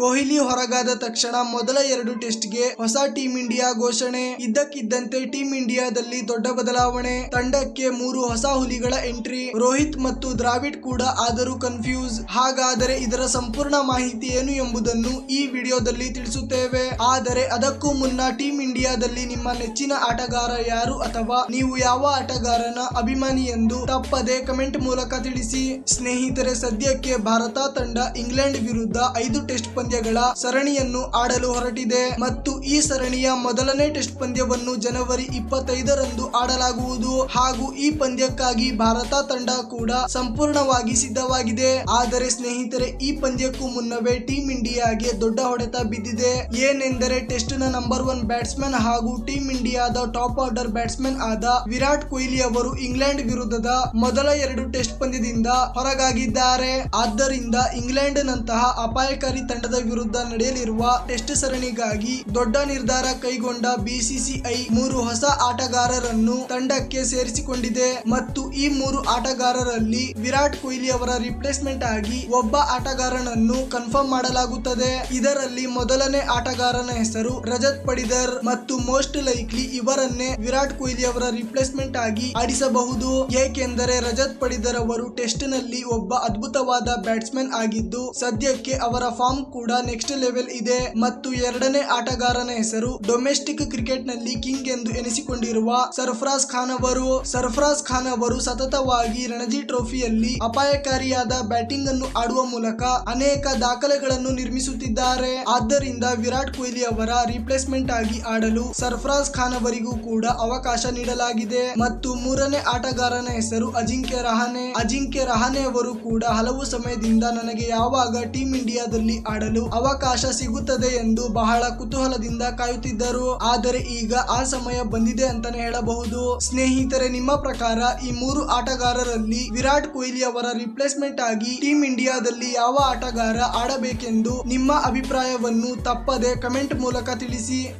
ಕೊಹ್ಲಿ ಹೊರಗಾದ ತಕ್ಷಣ ಮೊದಲ ಎರಡು ಟೆಸ್ಟ್ಗೆ ಹೊಸ ಟೀಂ ಇಂಡಿಯಾ ಘೋಷಣೆ. ಇದ್ದಕ್ಕಿದ್ದಂತೆ ಟೀಂ ಇಂಡಿಯಾದಲ್ಲಿ ದೊಡ್ಡ ಬದಲಾವಣೆ. ತಂಡಕ್ಕೆ ಮೂರು ಹೊಸ ಹುಲಿಗಳ ಎಂಟ್ರಿ. ರೋಹಿತ್ ಮತ್ತು ದ್ರಾವಿಡ್ ಕೂಡ ಆದರೂ ಕನ್ಫ್ಯೂಸ್. ಹಾಗಾದರೆ ಇದರ ಸಂಪೂರ್ಣ ಮಾಹಿತಿ ಏನು ಎಂಬುದನ್ನು ಈ ವಿಡಿಯೋದಲ್ಲಿ ತಿಳಿಸುತ್ತೇವೆ. ಆದರೆ ಅದಕ್ಕೂ ಮುನ್ನ ಟೀಂ ಇಂಡಿಯಾದಲ್ಲಿ ನಿಮ್ಮ ನೆಚ್ಚಿನ ಆಟಗಾರ ಯಾರು ಅಥವಾ ನೀವು ಯಾವ ಆಟಗಾರನ ಅಭಿಮಾನಿ ಎಂದು ತಪ್ಪದೆ ಕಮೆಂಟ್ ಮೂಲಕ ತಿಳಿಸಿ. ಸ್ನೇಹಿತರೆ, ಸದ್ಯಕ್ಕೆ ಭಾರತ ತಂಡ ಇಂಗ್ಲೆಂಡ್ ವಿರುದ್ಧ ಐದು ಟೆಸ್ಟ್ ಪಂದ್ಯಗಳ ಸರಣಿಯನ್ನು ಆಡಲು ಹೊರಟಿದೆ ಮತ್ತು ಈ ಸರಣಿಯ ಮೊದಲನೇ ಟೆಸ್ಟ್ ಪಂದ್ಯವನ್ನು ಜನವರಿ ಇಪ್ಪತ್ತೈದರಂದು ಆಡಲಾಗುವುದು ಹಾಗೂ ಈ ಪಂದ್ಯಕ್ಕಾಗಿ ಭಾರತ ತಂಡ ಕೂಡ ಸಂಪೂರ್ಣವಾಗಿ ಸಿದ್ಧವಾಗಿದೆ. ಆದರೆ ಸ್ನೇಹಿತರೆ, ಈ ಪಂದ್ಯಕ್ಕೂ ಮುನ್ನವೇ ಟೀಂ ಇಂಡಿಯಾಗೆ ದೊಡ್ಡ ಹೊಡೆತ ಬಿದ್ದಿದೆ. ಏನೆಂದರೆ ಟೆಸ್ಟ್ ನಂಬರ್ ಒನ್ ಬ್ಯಾಟ್ಸ್ಮನ್ ಹಾಗೂ ಟೀಂ ಇಂಡಿಯಾದ ಟಾಪ್ ಆರ್ಡರ್ ಬ್ಯಾಟ್ಸ್ಮನ್ ಆದ ವಿರಾಟ್ ಕೊಹ್ಲಿ ಅವರು ಇಂಗ್ಲೆಂಡ್ ವಿರುದ್ಧದ ಮೊದಲ ಎರಡು ಟೆಸ್ಟ್ ಪಂದ್ಯದಿಂದ ಹೊರಗಾಗಿದ್ದಾರೆ. ಆದ್ದರಿಂದ ಇಂಗ್ಲೆಂಡ್ ನಂತಹ ಅಪಾಯಕಾರಿ ತಂಡದ ವಿರುದ್ಧ ನಡೆಯಲಿರುವ ಟೆಸ್ಟ್ ಸರಣಿಗಾಗಿ ದೊಡ್ಡ ನಿರ್ಧಾರ ಕೈಗೊಂಡ ಬಿಸಿಸಿಐ ಮೂರು ಹೊಸ ಆಟಗಾರರನ್ನು ತಂಡಕ್ಕೆ ಸೇರಿಸಿಕೊಂಡಿದೆ ಮತ್ತು ಈ ಮೂರು ಆಟಗಾರರಲ್ಲಿ ವಿರಾಟ್ ಕೊಹ್ಲಿ ಅವರ ರಿಪ್ಲೇಸ್ಮೆಂಟ್ ಆಗಿ ಒಬ್ಬ ಆಟಗಾರನನ್ನು ಕನ್ಫರ್ಮ್ ಮಾಡಲಾಗುತ್ತದೆ. ಇದರಲ್ಲಿ ಮೊದಲನೇ ಆಟಗಾರನ ಹೆಸರು ರಜತ್ ಪಡಿದರ್ ಮತ್ತು ಮೋಸ್ಟ್ ಲೈಕ್ಲಿ ಇವರನ್ನೇ ವಿರಾಟ್ ಕೊಹ್ಲಿ ಅವರ ರಿಪ್ಲೇಸ್ಮೆಂಟ್ ಆಗಿ ಆಡಿಸಬಹುದು. ಏಕೆಂದರೆ ರಜತ್ ಪಡಿದರ್ ಅವರು ಟೆಸ್ಟ್ನಲ್ಲಿ ಒಬ್ಬ ಅದ್ಭುತವಾದ ಬ್ಯಾಟ್ಸ್ಮನ್ ಆಗಿದ್ದು, ಸದ್ಯಕ್ಕೆ ಅವರ ಫಾರ್ಮ್ ಕೂಡ ನೆಕ್ಸ್ಟ್ ಲೆವೆಲ್ ಇದೆ. ಮತ್ತು ಎರಡನೇ ಆಟಗಾರನ ಹೆಸರು ಡೊಮೆಸ್ಟಿಕ್ ಕ್ರಿಕೆಟ್ನಲ್ಲಿ ಕಿಂಗ್ ಎಂದು ಎನಿಸಿಕೊಂಡಿರುವ ಸರ್ಫರಾಜ್ ಖಾನ್ ಅವರು. ಸರ್ಫರಾಜ್ ಖಾನ್ ಅವರು ಸತತವಾಗಿ ರಣಜಿ ಟ್ರೋಫಿಯಲ್ಲಿ ಅಪಾಯಕಾರಿಯಾದ ಬ್ಯಾಟಿಂಗ್ ಅನ್ನು ಆಡುವ ಮೂಲಕ ಅನೇಕ ದಾಖಲೆಗಳನ್ನು ನಿರ್ಮಿಸುತ್ತಿದ್ದಾರೆ. ಆದ್ದರಿಂದ ವಿರಾಟ್ ಕೊಹ್ಲಿ ಅವರ ರಿಪ್ಲೇಸ್ಮೆಂಟ್ ಆಗಿ ಆಡಲು ಸರ್ಫರಾಜ್ ಖಾನ್ ಅವರಿಗೂ ಕೂಡ ಅವಕಾಶ ನೀಡಲಾಗಿದೆ. ಮತ್ತು ಮೂರನೇ ಆಟಗಾರನ ಹೆಸರು ಅಜಿಂಕ್ಯ ರಹಾನೆ. ಅಜಿಂಕ್ಯ ರಹಾನೆ ಅವರು ಕೂಡ ಹಲವು ಸಮಯದಿಂದ ನನಗೆ ಯಾವಾಗ ಟೀಂ ಇಂಡಿಯಾದಲ್ಲಿ ಆಡಲು ಅವಕಾಶ ಸಿಗುತ್ತದೆ ಎಂದು ಬಹಳ ಕುತೂಹಲದಿಂದ ಕಾಯುತ್ತಿದ್ದರು. ಆದರೆ ಈಗ ಆ ಸಮಯ ಬಂದಿದೆ ಅಂತಾನೆ ಹೇಳಬಹುದು. ಸ್ನೇಹಿತರೆ, ನಿಮ್ಮ ಪ್ರಕಾರ ಈ ಮೂರು ಆಟಗಾರರಲ್ಲಿ ವಿರಾಟ್ ಕೊಹ್ಲಿ ಅವರ ರಿಪ್ಲೇಸ್ಮೆಂಟ್ ಆಗಿ ಟೀಂ ಇಂಡಿಯಾದಲ್ಲಿ ಯಾವ ಆಟಗಾರ ಆಡಬೇಕೆಂದು ನಿಮ್ಮ ಅಭಿಪ್ರಾಯವನ್ನು ತಪ್ಪದೆ ಕಮೆಂಟ್ ಮೂಲಕ ತಿಳಿಸಿ.